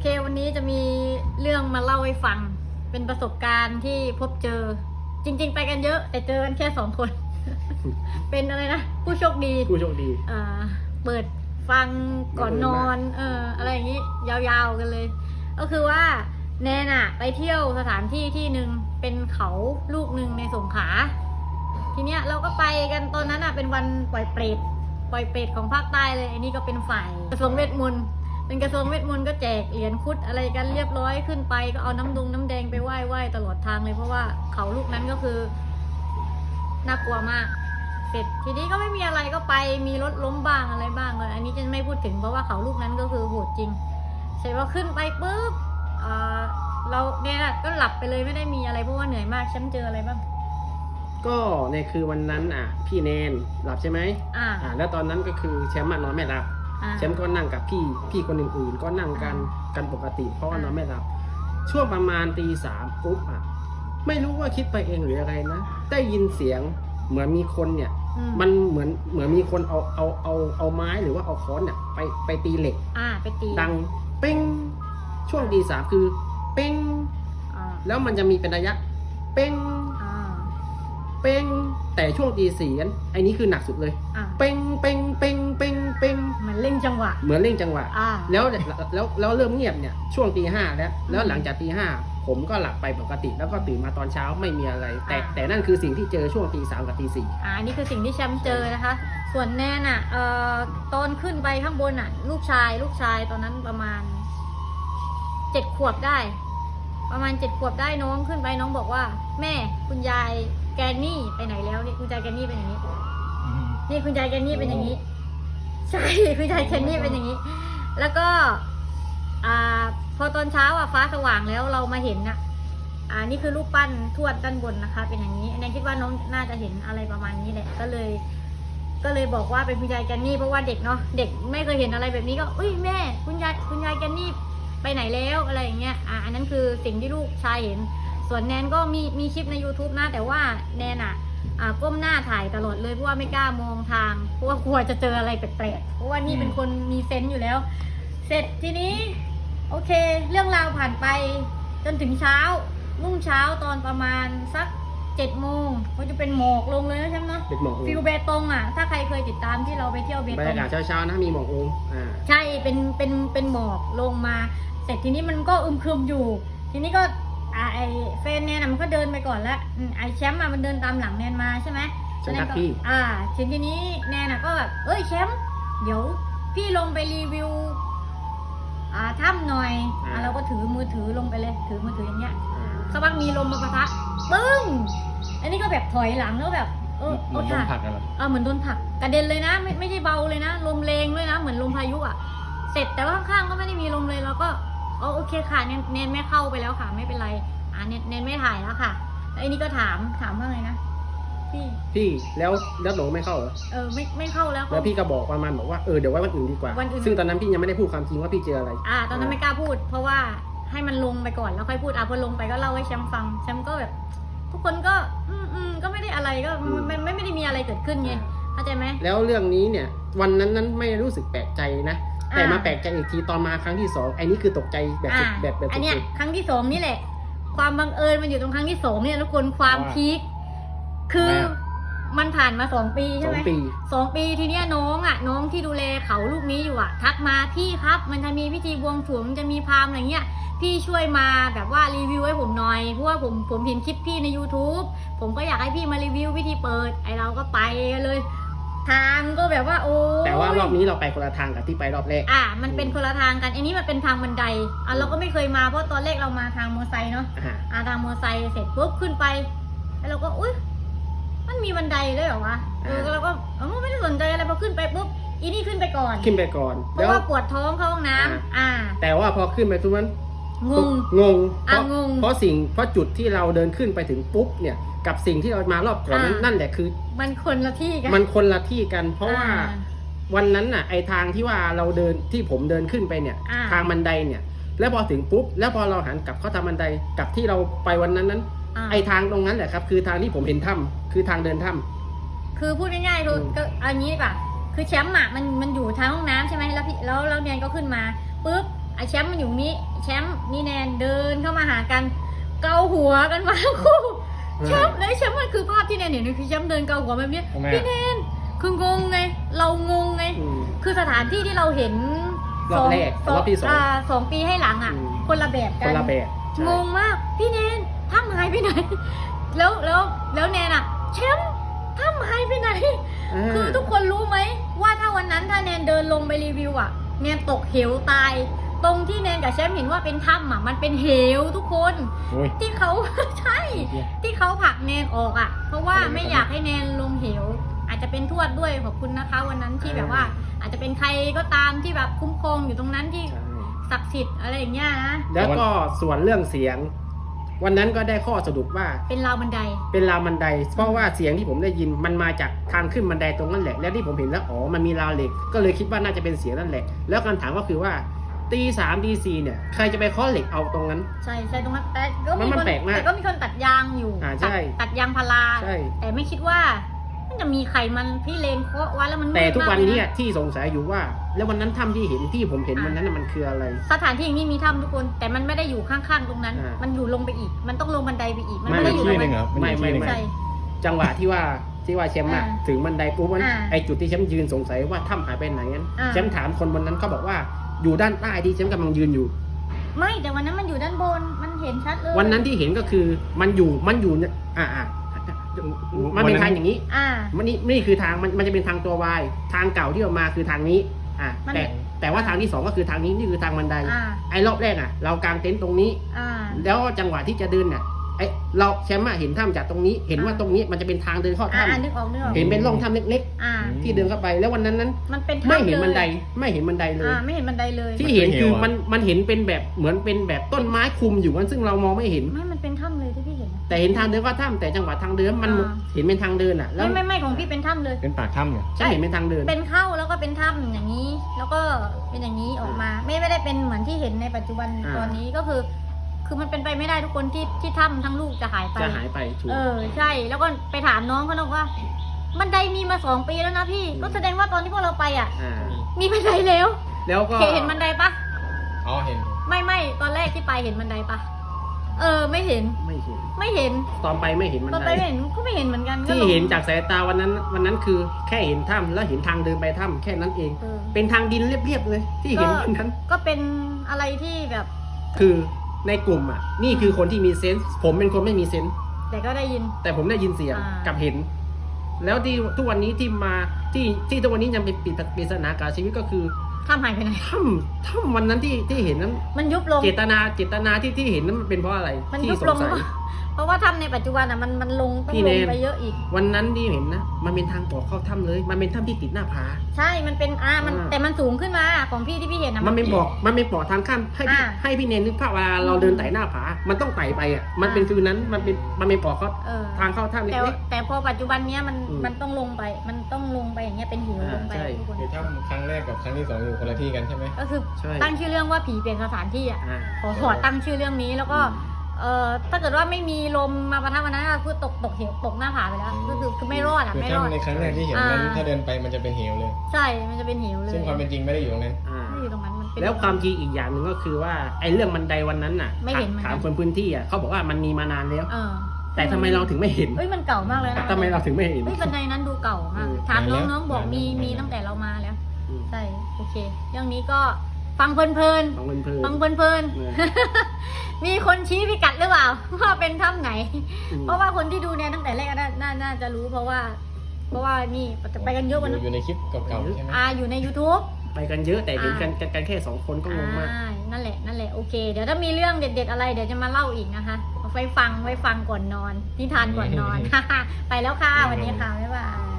เควันนี้จะมีเรื่องมาเล่าให้ฟัง เป็นประสบการณ์ที่พบเจอ จริง ๆ ไปกันเยอะ แต่เจอกันแค่สองคน เป็นอะไรนะ ผู้โชคดีผู้โชคดีอ่าเปิดฟังก่อนนอนเอออะไรอย่างนี้ ยาวๆกันเลย ก็คือว่าแนนอะไปเที่ยวสถานที่ที่หนึ่งเป็นเขาลูกหนึ่งในสงขลาทีเนี้ยเราก็ไปกันตอนนั้นอะเป็นวันปล่อยเปรตปล่อยเปรตของภาคใต้เลยอันนี้ก็เป็นฝ่ายกระทรวงเวทมนต์ เป็นกระทรวงเวทมนต์ก็แจกเหรียญคุดอะไรกันเรียบร้อยขึ้นไป ก็เอาน้ำดงน้ำแดงไปไหว้ไหว้ตลอดทางเลยเพราะว่าเขาลูกนั้นก็คือน่ากลัวมาก เสร็จทีนี้ก็ไม่มีอะไรก็ไปมีรถล้มบ้างอะไรบ้างเลย อันนี้จะไม่พูดถึงเพราะว่าเขาลูกนั้นก็คือโหดจริง เสร็จพอขึ้นไปปุ๊บเอ่อเราเนี่ยก็หลับไปเลยไม่ได้มีอะไรเพราะว่าเหนื่อยมากฉันเจออะไรบ้างก็ในคือวันนั้นอะ พี่แนนหลับใช่ไหมอ่าอ่าแล้วตอนนั้นก็คือแชมป์อะนอนไม่หลับอ่า แชมป์ก็นั่งกับพี่พี่คนอื่นๆ ก็นั่งกันอ่ากันปกติ เพราะว่าอ่านอนไม่หลับ ช่วงประมาณตีสามปุ๊บอะไม่รู้ว่าคิดไปเองหรืออะไรนะได้ยินเสียงเหมือนมีคนเนี่ยอืมันเหมือนเหมือนมีคนเอาเอาเอาเอาไม้หรือว่าเอาค้อนเนี่ยไปไปตีเหล็ก อ่าไปตีดังเป้งช่วงตีสามคือ เป้งอ่าแล้วมันจะมีเป็นระยะ เป้งอ่า เป้งแต่ช่วงตีสี่นั้นไอ้นี้คือหนักสุดเลย อ่าเป้งเป้งเป้งเป้งเป้งเหมือนเล่งจังหวะ เหมือนเร่งจังหวะ อ่า แล้วแล้วแล้วเริ่มเงียบเนี่ยช่วงตีห้าแล้วแล้วหลังจากตีห้าผมก็หลับไปปกติ แล้วก็ตื่นมาตอนเช้าไม่มีอะไร แต่อ่า แต่นั่นคือสิ่งที่เจอช่วงตีสามกับตีสี่ อ่าอันนี่คือสิ่งที่แชมป์เจอนะคะ ส่วนแนนอะเอ่อตอนขึ้นไปข้างบนอะ ลูกชาย ลูกชายตอนนั้นประมาณเจ็ดขวบได้ ประมาณเจ็ดขวบได้น้องขึ้นไปน้องบอกว่า แม่คุณยาย แกนนี่ไปไหนแล้วนี่คุณยายแกนนี่เป็นอย่างนี้ นี่คุณยายแกนนี่เป็นอย่างนี้ ใช่คุณยายแกนนี่เป็นอย่างนี้ แล้วก็อ่าพอตอนเช้าอะฟ้าสว่างแล้วเรามาเห็นน่ะอ่านี่คือรูปปั้นทวดด้านบนนะคะ เป็นอย่างนี้อันนี้คิดว่าน้องน่าจะเห็นอะไรประมาณนี้แหละก็เลย ก็เลยบอกว่าเป็นคุณยายแกนนี่เพราะว่าเด็กเนาะเด็กไม่เคยเห็นอะไรแบบนี้ก็อุ้ยแม่ คุณยายคุณยายแกนนี่ไปไหนแล้วอะไรอย่างเงี้ยอ่าอันนั้นคือสิ่งที่ลูกชายเห็น ส่วนแนนก็มีมีคลิปใน YouTube นะ แต่ว่าแนนอะอ่าก้มหน้าถ่ายตลอดเลยเพราะว่าไม่กล้ามองทางเพราะว่ากลัวจะเจออะไรแปลกๆเพราะว่านี่เป็นคนมีเซนส์อยู่แล้ว เสร็จทีนี้ โอเค เรื่องราวผ่านไปจนถึงเช้ารุ่งเช้าตอนประมาณสักเจ็ดโมงก็จะเป็นหมอกลงเลยนะใช่ไหมเนาะเด็กหมอกฟิลเบตงอะ ถ้าใครเคยติดตามที่เราไปเที่ยวเบบรรตยางกาศเช้าๆนะมีหมอกองอ่าใช่เป็นเป็นเป็นหมอกลงมา เสร็จทีนี้มันก็อึมครึมอยู่ ทีนี้ก็ อ่าไอเฟนเนี่ยนะมันก็เดินไปก่อนแล้วอืมไอแชมป์อะมันเดินตามหลังแนนมาใช่ไหมฉันรักก็พี่อ่าทีทีนี้แนนอะก็แบบเอ้ยแชมป์เดี๋ยวพี่ลงไปรีวิว อ่าถ้ำหน่อยอ่าอ่าเราก็ถือมือถือลงไปเลย ถือมือถืออย่างเงี้ยอ่าสักพักมีลมมาปะทะปึ้ง อันนี้ก็แบบถอยหลังแล้วแบบ เออเหโอมือนโดค่ะนผลักกันเหรอเออเหมือนโดนผลักกระเด็นเลยนะไม่ไม่ใช่เบาเลยนะ ลมแรงด้วยนะ เหมือนลมพายุอะ เสร็จแต่ว่าข้างๆก็ไม่ได้มีลมเลยแล้วก็ อ๋อโอเคค่ะเนนเนนไม่เข้าไปแล้วค่ะ ไม่เป็นไร อ่าเนนเนนไม่ถ่ายแล้วค่ะแล้วไอ้นี่ก็ถามถามว่าไงนะพี่พี่แล้วแล้วหลงไม่เข้าเหรอเออไม่ไม่เข้าแล้วแล้วพี่ก็บอกประมาณบอกว่าเออเดี๋ยวไว้วันอื่นดีกว่า วันอื่น ซึ่งตอนนั้นพี่ยังไม่ได้พูดความจริงว่าพี่เจออะไร อ่า ตอนนั้นไม่กล้าพูด เพราะว่าให้มันลงไปก่อนแล้วค่อยพูดอะพอลงไปก็เล่าให้แชมป์ฟังแชมป์ก็แบบ ทุกคนก็ อืมอืมก็ไม่ได้อะไรก็มันมันไม่ไม่ได้มีอะไรเกิดขึ้นไงเข้าใจไหม แล้วเรื่องนี้เนี่ย วันนั้นนั้นไม่รู้สึกแปลกใจนะ แต่อ่ามมาแปลกใจอีกทีตอนมาครั้งที่สองไอ้นี่คือตกใจแบบสุดอ่าแบบแบบอันเนี้ยสุดครั้งที่สองนี่แหละ ความบังเอิญมันอยู่ตรงครั้งที่สองเนี่ยทุกคนความว่าพีคคือทำไมอะมันผ่านมาสองปีๆสใช่องไหมปีสองปีทีเนี้ยน้องอะ น้องที่ดูแลเขาลูกนี้อยู่อะ ทักมาพี่ครับ มันจะมีพิธีบวงสรวงมันจะมีพราหมณ์อะไรเงี้ยพี่ช่วยมาแบบว่ารีวิวให้ผมหน่อยเพราะว่าผมผมเห็นคลิปพี่ใน YouTube ผมก็อยากให้พี่มารีวิววิธีเปิด ไอเราก็ไปกันเลย ทางก็แบบว่าโอ้ยแต่ว่ารอบนี้เราไปคนละทางกับที่ไปรอบแรก อะมันเป็นคนละทางกัน อันนี้มันเป็นทางบันไดอะเราก็ไม่เคยมาเพราะตอนแรกเรามาทางมอเตอร์ไซค์เนาะอ่า อะทางมอเตอร์ไซค์เสร็จปุ๊บขึ้นไป แล้วเราก็อุ้ยมันมีบันไดด้วยเหรอวะเออเราก็เออไม่ได้สนใจอะไรพอขึ้นไปปุ๊บอีนี่ขึ้นไปก่อน ขึ้นไปก่อนเพแล้ราะวว่าปวดท้องเข้าห้องน้ำอ่า แต่ว่าพอขึ้นไปทุกนั้น งง งงเพอะราะงง เพราะสิ่งเพราะจุดที่เราเดินขึ้นไปถึงปุ๊บเนี่ยกับสิ่งที่เรามารอบก่อนนั้นอ่านั่นแหละคือ มันคนละที่กัน มันคนละที่กัน เพราะว่าอ่วันนั้นน่ะไอทางที่ว่าเราเดินที่ผมเดินขึ้นไปเนี่ย อ่า ทางบันไดเนี่ย แล้วพอถึงปุ๊บ แล้วพอเราหันกลับเข้าทางบันไดกับที่เราไปวันนั้นนั้น อ่าไอทางตรงนั้นแหละครับ คือทางที่ผมเห็นถ้ำคือทางเดินถ้ำคือพูดง่ายๆคืออืมก็อันนี้ป่ะคือแชมป์อะมันมันอยู่ทางห้องน้ำใช่ไหมแล้วพี่แล้วแล้วเนียนก็ขึ้นมาปุ๊บไอ แชมป์มันอยู่ตรงนี้ แชมป์นี่แนนเดินเข้ามาหากัน เกาหัวกันมาทั้งคู่แชมป์แล้วแชมป์มันคือภาพที่แนนเห็นคือแชมป์เดินเกาหัวแบบเนี้ยทำไมพี่อะแนนคืองงไง เรางงไง อืม คือสถานที่ที่เราเห็นรอบแรกกับรอบที่สองาสองปีให้หลังอะ อืม คนละแบบคกันนละแบบใช่งงมาก พี่แนนถ้ำหายไปไหน แล้วแล้วแล้วแนนอะแชมป์ถ้ำหายไปไหนา คือทุกคนรู้ไหมว่าถ้าวันนั้นถ้าแนนเดินลงไปรีวิวอะ แนนตกเหวตาย ตรงที่แนนกับแชมป์เห็นว่าเป็นถ้ำอะมันเป็นเหวทุกคน โอ้ย ที่เขา ใช่ที่เขาผลักแนนออกอะ เพราะว่าไม่อยากให้แนนลงเหว อาจจะเป็นทวดด้วยขอบคุณนะคะ วันนั้นที่แบบว่า อาจจะเป็นใครก็ตามที่แบบคุ้มครองอยู่ตรงนั้นที่ใช่ศักดิ์สิทธิ์อะไรอย่างเงี้ยนะแล้วก็ส่วนเรื่องเสียง วันนั้นก็ได้ข้อสรุปว่าเป็นราวบันได เป็นราวบันได เพราะว่าเสียงที่ผมได้ยินมันมาจากทางขึ้นบันไดตรงนั้นแหละ แล้วที่ผมเห็นแล้วอ๋อมันมีราวเหล็ก ก็เลยคิดว่าน่าจะเป็นเสียงนั่นแหละ แล้วคำถามก็คือว่า ตีสามตีสี่เนี่ยใครจะไปเคาะเหล็กเอาตรงนั้น ใช่ใช่ตรงนั้นแต่ก็มันมีมันคนแปลกมากแต่ก็มีคนตัดยางอยู่อ่าใช่ตัดตัดยางพาราใช่ แต่ไม่คิดว่า มันจะมีใครมันพี่เลนเคาะไว้แล้วมันมืดแต่ทุกวันนี้มากเลยะที่สงสัยอยู่ว่า แล้ววันนั้นถ้ำที่เห็นที่ผมเห็นอ่าวันนั้นน่ะมันคืออะไร สถานที่อย่างนี้มีถ้ำทุกคน แต่มันไม่ได้อยู่ข้างๆตรงนั้น อ่ามัมันอยู่ลงไปอีก มันต้องลงบันไดไปอีก มันไม่ไม่ได้อยู่ตที่รงหนึ่นั้งนเหรอมันอยู่ไม่ที่หนึ่งไม่ ใช่ จังหวะที่ว่าที่ว่าแชมป์อะอ่าถึงบันไดปุ๊บมันอ่าไอจุดที่แชมป์ยืนสงสัยว่าถ้ำหายไปไหนนั้นอ่า แชมป์ถามคนบนนั้นเขาบอกว่า อยู่ด้านใต้ที่แชมป์กำลังยืนอยู่ ไม่แต่วันนั้นมันอยู่ด้านบนมันเห็นชัดเลยวันนั้นที่เห็นก็คือมันอยู่มันอยู่เนี่ยอ่าอ่ามันเป็นทางอย่างนี้ อ่า มันนี่นี่คือทางมันมันจะเป็นทางตัววายทางเก่าที่ออกมาคือทางนี้ อ่ามันแต่แต่ว่าทางที่สองก็คือทางนี้นี่คือทางบันไดอ่าไอ้รอบแรกอะ เรากางเต็นท์ตรงนี้อ่าแล้วจังหวะที่จะเดินเนี่ย ไอ้เราแชมป์อะเห็นถ้ำจากตรงนี้ เห็นว่าอ่าตรงนี้มันจะเป็นทางเดินเข้าอ่าถ้นึกออกนึกออกำเห็นเป็นร่องถ้ำเล็ก อ่า ๆ ที่เดินเข้าไป แล้ววันนั้นนั้น มันเป็นถ้ำไม่เห็นลยบันไดไม่เห็นบันไดเลย อ่าไม่เห็นบันไดเลย ที่เห็นคือมันมันเห็นเป็นแบบเหมือนเป็นแบบต้นไม้คลุมอยู่กันซึ่งเรามองไม่เห็น ไม่ มันเป็นถ้ำเลยที่พี่เห็นนะแต่เห็นทางเดินก็ถ้ำแต่จังหวะทางเดินมันอ่า เห็นเป็นทางเดินอะ แล้วไม่ไม่ไม่ของพี่เป็นถ้ำเลย เป็นปากถ้ำเหรอฉันเห็นเป็นทางเดิน เป็นเข้าแล้วก็เป็นถ้ำอย่างนี้ แล้วก็เป็นอย่างนี้ออกมา ไม่ไม่ได้เป็นเหมือนที่เห็นในปัจจุบันอ่า ตอนนี้ก็คือ คือมันเป็นไปไม่ได้ทุกคนที่ที่ถ้ำทั้งลูกจะหายไป จะหายไปถูก เออใช่ แล้วก็ไปถามน้องเขาบอกว่าบันไดมีมาสองปีแล้วนะพี่ก็แสดงว่าตอนที่พวกเราไปอะ อ่ามีบันไดแล้วแล้วก็เคเห็นบันไดปะอ๋อเห็น ไม่ไม่ตอนแรกที่ไปเห็นบันไดปะเออไม่เห็นไม่เห็น ไม่เห็นตอนไปไม่เห็นบันตอนไดไปไม่เห็นก็ไม่เห็นเหมือนกันที่ลงเห็นจากสายตาวันนั้นวันนั้นคือแค่เห็นถ้ำแล้วเห็นทางเดินไปถ้ำแค่นั้นเอง เออเป็นทางดินเรียบๆเลย ที่เห็นก็วันนั้น ก็เป็นอะไรที่แบบ คือ ในกลุ่มอะ นี่คือคนที่มีเซนส์ผมเป็นคนไม่มีเซนส์แต่ก็ได้ยิน แต่ผมได้ยินเสียงอ่ากั กับเห็น แล้วที่ทุกวันนี้ที่มาที่ที่ทุกวันนี้ยังเป็นปริศปริศนาการชีวิตก็คือถ้ำหายไปไหน ถ้ำถ้ำวันนั้นที่ที่เห็นนั้น มันยุบลง เจตนาเจตนาที่ที่เห็นนั้นมันเป็นเพราะอะไรมันที่ยุบสลงงสัยเพราะว่าถ้ำในปัจจุบันอะมันมันลงต้องพี่ลเนงนไปเยอะอีก วันนั้นที่เห็นนะ มันเป็นทางออกเข้าถ้ำเลย มันเป็นถ้ำที่ติดหน้าผา ใช่มันเป็นอ่ามันอ่า แต่มันสูงขึ้นมาของพี่ที่พี่เห็นนะมันเป็นบอกมันเป็นบอกทางข้ามให้พี่อ่าให้พี่เนนนึกภาพเวลาเราเดินไต่หน้าผา มันต้องไต่ไปอะ มันเป็นอ่า ฟิลนั้น มันเป็นมันเป็นบอกเขาเออทางเข้าถ้ำแต่เล็ก แต่พอปัจจุบันเนี้ยมันอืม มันต้องลงไป มันต้องลงไปอย่างเงี้ยเป็นหิวอ่าลงไปใช่ ทุกคนคือถ้ำครั้งแรกกับครั้งที่สองอยู่คนละที่กันใช่ไหม ก็คือใช่ตั้งชื่อเรื่องว่าผีเปลี่ยนสถานที่อะๆอ่า ขอขอตั้งชื่อเรื่องนี้แล้วก็อืม เอ่อถ้าเกิดว่าไม่มีลมมาประทะวันนั้นก็คือตกตกเหวตกหน้าผาไปแล้ว ก็คือคือไม่รอดอะคือไม่รอดถ้ำในครั้งแรกที่เห็นนั้นอ่าถ้าเดินไปมันจะเป็นเหวเลย ใช่มันจะเป็นเหวเลยซึ่งความเป็นจริงไม่ได้อยู่ตรงนั้น อ่า ไม่อยู่ตรงนั้นมันเป็น แล้วความจริงอีกอย่างหนึ่งก็คือว่าไอ้เรื่องบันไดวันนั้นน่ะไม่เห็นเหมือนกัน ถามคนพื้นที่อะเขาบอกว่ามันมีมานานแล้ว เออแต่ทำไมเราถึงไม่เห็นเอ้ยมันเก่ามากเลยนะทำไมเราถึงไม่เห็น เฮ้ยบันไดนั้นดูเก่ามากอืมถามนานแล้วน้องๆบอกมีนานแล้วมีตั้งแต่เรามาแล้ว อืม ใช่โอเค เรื่องนี้ก็ ฟังเพลินของเพลินๆฟังๆเพลินเออๆมีคนชี้พิกัดหรือเปล่า ว่าเป็นถ้ำไหนอืมเพราะว่าคนที่ดูเนี่ยตั้งแต่แรกก็น่าน่าน่าจะรู้เพราะว่า เพราะว่านี่ไปกันเยอะวันนั้นอยู่ในคลิปเก่าๆใช่ไหมอ่าอยู่ใน YouTube ไปกันเยอะแต่เห็นกันกันกันแค่สองคนก็งงมาก อ่านั่นแหละนั่นแหละโอเค เดี๋ยวถ้ามีเรื่องเด็ด ๆ อะไรเดี๋ยวจะมาเล่าอีกนะคะเอาไว้ฟังไว้ฟังก่อนนอนนิทานก่อนนอน ไปแล้วค่ะวันนี้ค่ะบ๊ายบาย